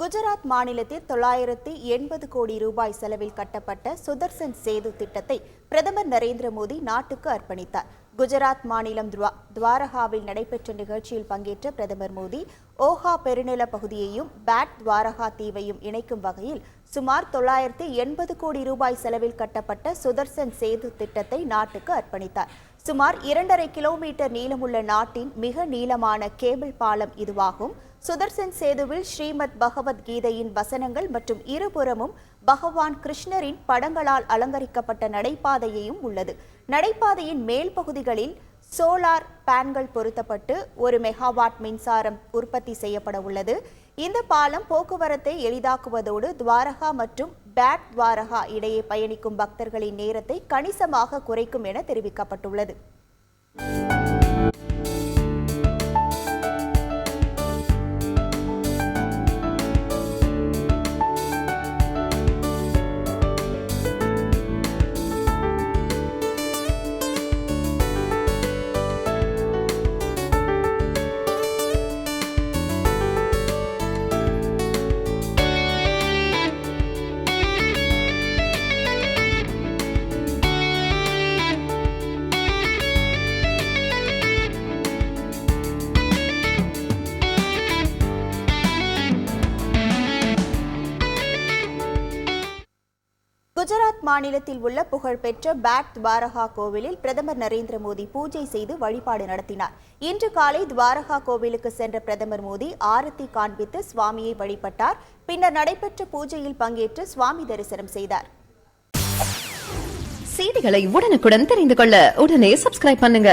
குஜராத் மாநிலத்தில் தொள்ளாயிரத்தி எண்பது கோடி ரூபாய் செலவில் கட்டப்பட்ட சுதர்சன் சேது திட்டத்தை பிரதமர் நரேந்திர மோடி நாட்டுக்கு அர்ப்பணித்தார். குஜராத் மாநிலம் துவா- துவாரகாவில் நடைபெற்ற நிகழ்ச்சியில் பங்கேற்ற பிரதமர் மோடி ஓஹா பெருநில பகுதியையும் பேட் துவாரகா தீவையும் இணைக்கும் வகையில் சுமார் தொள்ளாயிரத்தி எண்பது கோடி ரூபாய் செலவில் கட்டப்பட்ட சுதர்சன் சேது திட்டத்தை நாட்டுக்கு அர்ப்பணித்தார். சுமார் இரண்டரை கிலோமீட்டர் நீளமுள்ள நாட்டின் மிக நீளமான கேபிள் பாலம் இதுவாகும். சுதர்சன் சேதுவில் ஸ்ரீமத் பகவத் கீதையின் வசனங்கள் மற்றும் இருபுறமும் பகவான் கிருஷ்ணரின் படங்களால் அலங்கரிக்கப்பட்ட நடைபாதையையும் உள்ளது. நடைபாதையின் மேல் பகுதிகளில் சோலார் பேன்கள் பொருத்தப்பட்டு ஒரு மெகாவாட் மின்சாரம் உற்பத்தி செய்யப்பட உள்ளது. இந்த பாலம் போக்குவரத்தை எளிதாக்குவதோடு துவாரகா மற்றும் பேட் துவாரகா இடையே பயணிக்கும் பக்தர்களின் நேரத்தை கணிசமாக குறைக்கும் என தெரிவிக்கப்பட்டுள்ளது. குஜராத் மாநிலத்தில் உள்ள புகழ்பெற்ற பேட் துவாரகா கோவிலில் பிரதமர் நரேந்திர மோடி பூஜை செய்து வழிபாடு நடத்தினார். இன்று காலை துவாரகா கோவிலுக்கு சென்ற பிரதமர் மோடி ஆரத்தி காண்பித்து சுவாமியை வழிபட்டார். பின்னர் நடைபெற்ற பூஜையில் பங்கேற்று சுவாமி தரிசனம் செய்தார். செய்திகளை உடனுக்குடன் தெரிந்து கொள்ள உடனே சப்ஸ்கிரைப் பண்ணுங்க.